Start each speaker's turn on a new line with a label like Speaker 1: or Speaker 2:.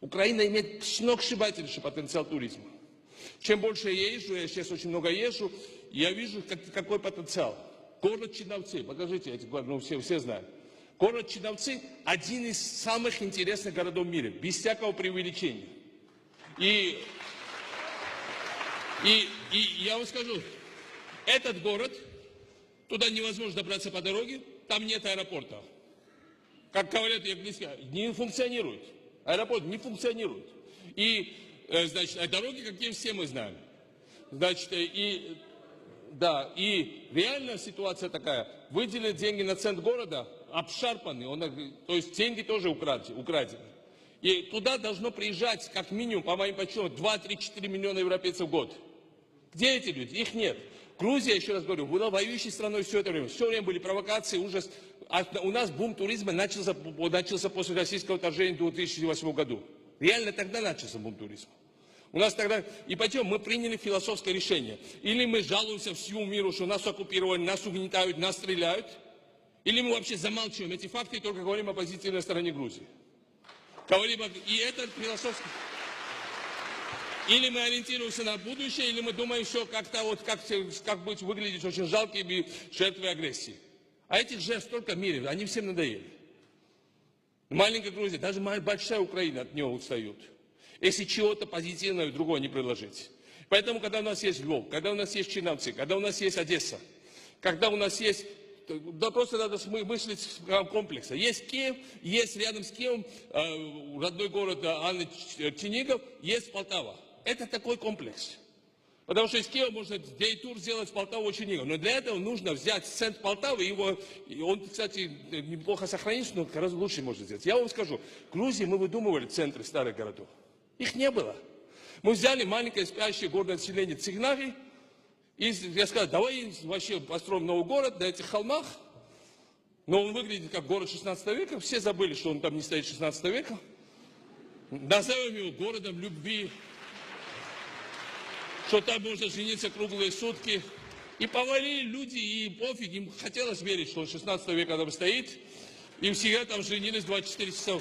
Speaker 1: Украина имеет сногсшибательнейший потенциал туризма. Чем больше я езжу, я сейчас очень много езжу, я вижу, как- какой потенциал. Город Чиновцы, покажите, города, ну все, все знают. Город Чиновцы один из самых интересных городов в мире, без всякого преувеличения. И, и, и я вам скажу, этот город, туда невозможно добраться по дороге, там нет аэропорта. Как говорят английские, не функционирует. Аэропорт не функционирует. И, э, значит, а дороги, какие все мы знаем. Значит, э, и, да, и реальная ситуация такая. Выделили деньги на центр города, обшарпанный, он, э, то есть деньги тоже украдены. И туда должно приезжать, как минимум, по моим подсчетам, 2-3-4 миллиона европейцев в год. Где эти люди? Их нет. Грузия, еще раз говорю, была воюющей страной все это время. Все время были провокации, ужас. А у нас бум туризма начался, начался после российского вторжения в 2008 году. Реально тогда начался бум туризма. У нас тогда, и пойдем, мы приняли философское решение. Или мы жалуемся всему миру, что нас оккупировали, нас угнетают, нас стреляют, или мы вообще замалчиваем эти факты и только говорим о позитивной стороне Грузии. Говорим, и это философский... Или мы ориентируемся на будущее, или мы думаем, что как-то вот как, как быть выглядеть очень жалкими жертвой агрессии. А этих жертв столько в мире, они всем надоели. Маленькая Грузия, даже большая Украина от нее устают. Если чего-то позитивного другого не предложить. Поэтому, когда у нас есть Львов, когда у нас есть Чиновцы, когда у нас есть Одесса, когда у нас есть да просто надо мыслить в комплекса. Есть Киев, есть рядом с Киевом э, родной город э, Анны Ч- Чернигов, есть Полтава. Это такой комплекс. Потому что из Киева можно дей-тур сделать в Полтаву Чернигов. Но для этого нужно взять центр Полтавы, его, и он, кстати, неплохо сохранился, но гораздо лучше можно сделать. Я вам скажу, в Грузии мы выдумывали центры старых городов. Их не было. Мы взяли маленькое спящее горное население Цигнави, и я сказал, давай вообще построим новый город на этих холмах, но он выглядит как город 16 века, все забыли, что он там не стоит 16 века. Назовем его городом любви, что там можно жениться круглые сутки. И повалили люди, и пофиг, им хотелось верить, что он 16 века там стоит, и всегда там женились 24 часа.